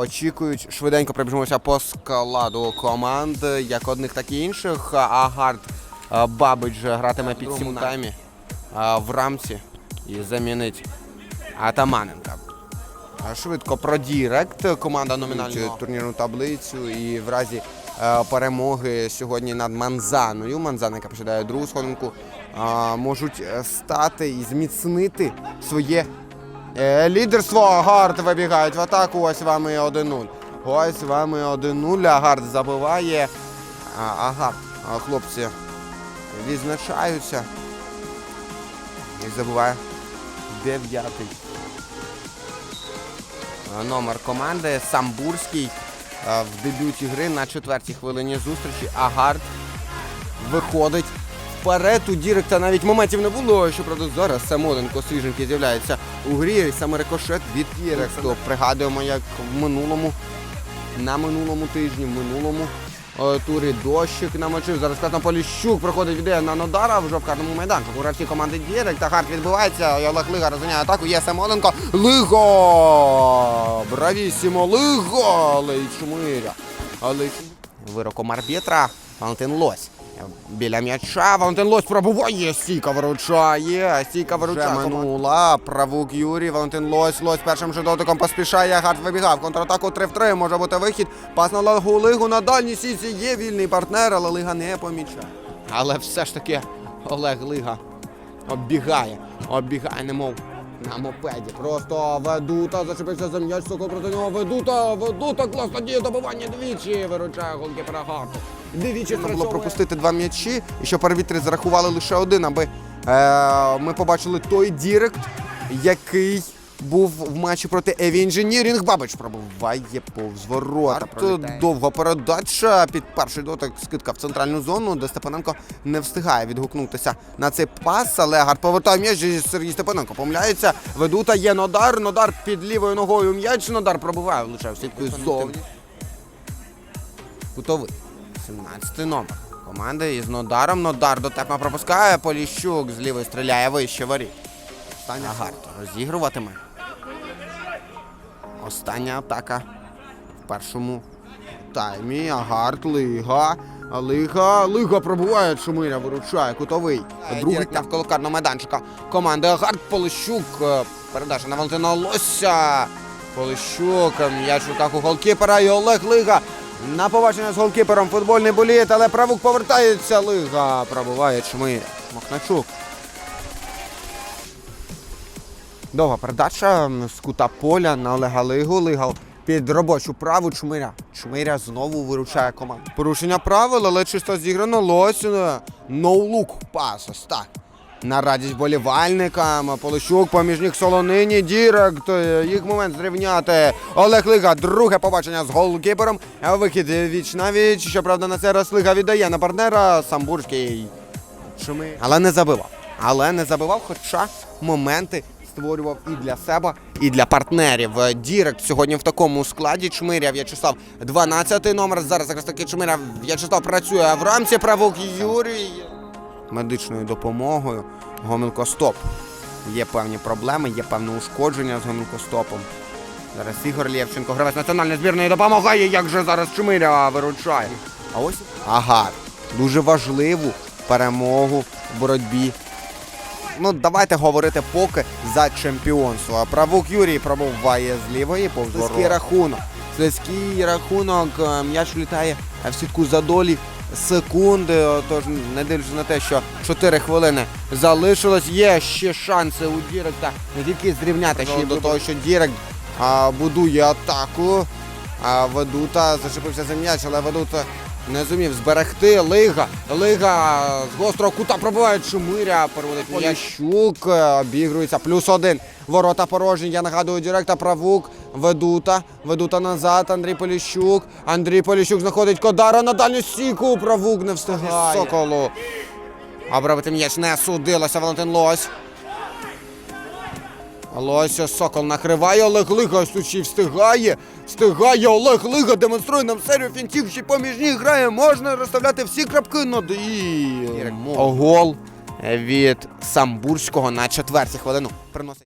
очікують. Швиденько пробіжимося по складу команд, як одних, так і інших. Агард е, Бабич гратиме під сім таймі в рамці і замінить Атаманенка. Швидко про Дірект. Команда номінально турнірну таблицю і в разі е, перемоги сьогодні над Манзаною. Манзана, яка посідає другу сходинку, можуть е, стати і зміцнити своє лідерство. Агард вибігають в атаку. Ось вам і 1-0. Ось вам і 1-0. Агард забиває. А, Агард, хлопці відзначаються. І забуває дев'ятий. Е, номер команди Самбурський е, в дебюті гри на четвертій хвилині зустрічі. Агард виходить вперед. У Діректа навіть моментів не було. Щоправда, зараз Самоленко свіженький з'являється у грі. Саме рикошет від Діректу. Пригадуємо, як в минулому, на минулому тижні, в минулому е, турі дощик намочив. Зараз Катна Поліщук проходить відео на Нодара вже в карному майданчику. Гравці команди Дірект. Агард відбивається. І Олег Лига розганяє атаку. Є Самоленко. Лиго! Бравісімо! Лиго! Лейчмиря. Лейч... Вироком арбітра Валентин Лось. Біля м'яча Валентин Лось пробуває, стійка виручає, стійка виручає. Вже минула, правук Юрій, Валентин Лось, Лось першим же дотиком поспішає, Гард вибігав, контратаку 3 в 3, може бути вихід, пас на Лигу, Лигу на дальній сіці, є вільний партнер, але Лига не помічає. Але все ж таки Олег Лига оббігає, оббігає, немов на мопеді. Просто ведута, зачепився за м'яч, сокол проти нього. Ведута, ведута, класно діє добивання двічі. Виручає голкіпера Гарту. Двічі Треба було пропустити два м'ячі, і щоб арбітри зарахували лише один, аби е, ми побачили той дірект, який був в матчі проти Еві Інженірінг. Бабич пробуває повз ворота. Довга передача під перший дотик скидка в центральну зону, де Степаненко не встигає відгукнутися на цей пас. Але Гард повертає м'яч Сергій Степаненко помиляється. Ведута є Нодар. Нодар під лівою ногою м'яч. Нодар пробиває, влучає в сітку ззовні. Кутовий. 17 номер. Команди із Нодаром. Нодар до тепа пропускає. Поліщук з лівої стріляє вище воріт. Остання Агард розігруватиме. Остання атака в першому таймі. Агард, Лига. Лига, Лига пробуває, Шумиря виручає, кутовий. Другий навколо карного майданчика. Команди Агард, Полищук. е, Передача на Валентина Лося. Полищук, е, м'яч у руках у голкіпера і Олег Лига. На побачення з голкіпером футбольний боліт, але правук повертається. Лига пробуває Чмиря. Мохначук. Довга передача з кута поля на Олега Лигу. Лига під робочу праву Чмиря. Чмиря знову виручає команду. Порушення правил, але чисто зіграно. Лось. е, Ноулук пас. Ось так. На радість болівальникам. Полищук поміж них Солонині. Дірект. е, Їх момент зрівняти. Олег Лига. Друге побачення з голкіпером. Вихід віч на віч. Щоправда, на цей раз Лига віддає на партнера. Самбурський. Шуми. Але не забивав. Але не забивав, хоча моменти створював і для себе, і для партнерів. Е, Дірект сьогодні в такому складі. Чмиря В'ячеслав 12-й номер. Зараз якраз таки Чмиря В'ячеслав працює в рамці. Правук Юрій. Медичною допомогою. Гомілко стоп. Є певні проблеми, є певне ушкодження з гомілкостопом. Зараз Ігор Лєвченко, гравець національної збірної допомагає, як же зараз Чмиря виручає. А ось Агар. Дуже важливу перемогу в боротьбі. Ну, давайте говорити поки за чемпіонство. Правук Юрій пробуває з лівої повз Слизький рахунок. Слизький рахунок. е, М'яч влітає в сітку за долі секунди. Тож, не дивлячись на те, що 4 хвилини залишилось. Є ще шанси у Діректа не тільки зрівняти, ще й до того, що Дірект а, будує атаку. А Ведута зачепився за м'яч, але Ведута не зумів зберегти. Лига. Лига з гострого кута пробиває Чумиря. Переводить е, Обігрується. Плюс один. Ворота порожні. Я нагадую директа Правук. Ведута. Ведута назад. Андрій Поліщук. Андрій Поліщук знаходить Кодара на дальню стійку. Правук не встигає. Соколу. Обробити м'яч не судилося. Валентин Лось. Лося Сокол накриває Олег Лига, й встигає. Встигає Олег Лига, демонструє нам серію фінтів, ще поміж них грає. Можна розставляти всі крапки над і. Гол від Самбурського на четвертій хвилину. Приносить.